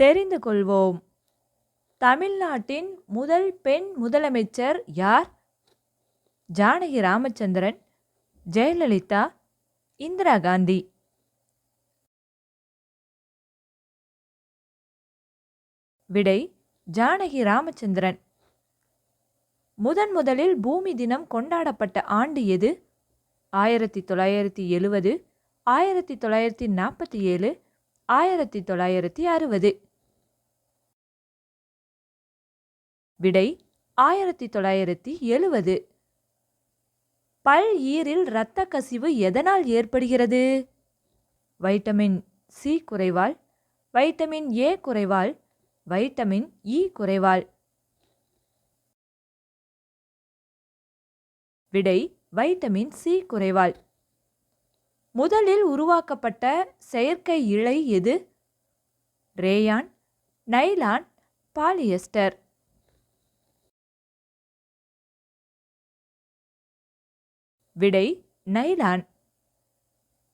தெரிந்து கொள்வோம் தமிழ்நாட்டின் முதல் பெண் முதலமைச்சர் யார்? ஜானகி ராமச்சந்திரன் ஜெயலலிதா இந்திரா காந்தி. விடை ஜானகி ராமச்சந்திரன். முதன் முதலில் பூமி தினம் கொண்டாடப்பட்ட ஆண்டு எது? ஆயிரத்தி தொள்ளாயிரத்தி எழுவது ஆயிரத்தி தொள்ளாயிரத்தி நாற்பத்தி ஏழு ஆயிரத்தி தொள்ளாயிரத்தி அறுபது. விடை ஆயிரத்தி தொள்ளாயிரத்தி எழுவது. பல் ஈரில் இரத்த கசிவு எதனால் ஏற்படுகிறது? வைட்டமின் சி குறைவால் வைட்டமின் ஏ குறைவால் வைட்டமின் இ குறைவால். விடை வைட்டமின் சி குறைவால். முதலில் உருவாக்கப்பட்ட செயற்கை இழை எது? Rayon nylon polyester. விடை நைலான்.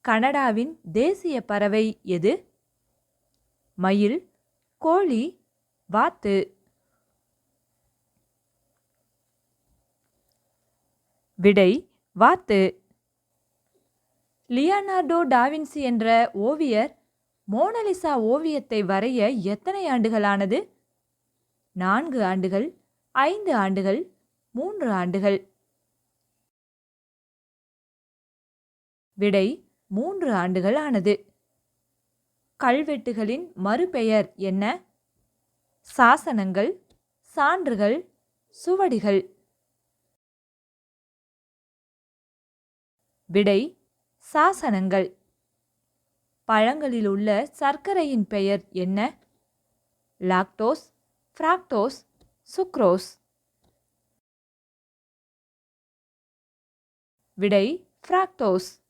கனடாவின் தேசிய பறவை எது? மயில் கோழி வாத்து. விடை வாத்து. லியனார்டோ டாவின்சி என்ற ஓவியர் மோனலிசா ஓவியத்தை வரைய எத்தனை ஆண்டுகளானது? நான்கு ஆண்டுகள் ஐந்து ஆண்டுகள் மூன்று ஆண்டுகள். விடை மூன்று ஆண்டுகள் ஆனது. கல்வெட்டுகளின் மறுபெயர் என்ன? சாசனங்கள் சான்றுகள் சுவடிகள். விடை சாசனங்கள். பழங்களில் உள்ள சர்க்கரையின் பெயர் என்ன? Lactose fructose sucrose. விடை ஃப்ராக்டோஸ்.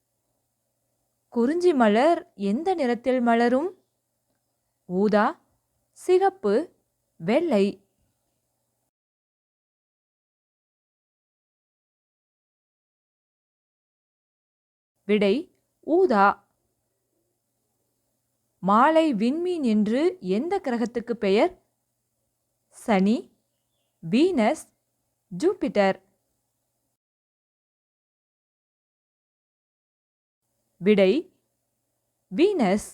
குறிஞ்சி மலர் எந்த நிறத்தில் மலரும்? ஊதா சிகப்பு வெள்ளை. விடை ஊதா. மாலை விண்மீன் என்று எந்த கிரகத்துக்கு பெயர்? சனி வீனஸ் ஜூபிட்டர். விடை வீனஸ்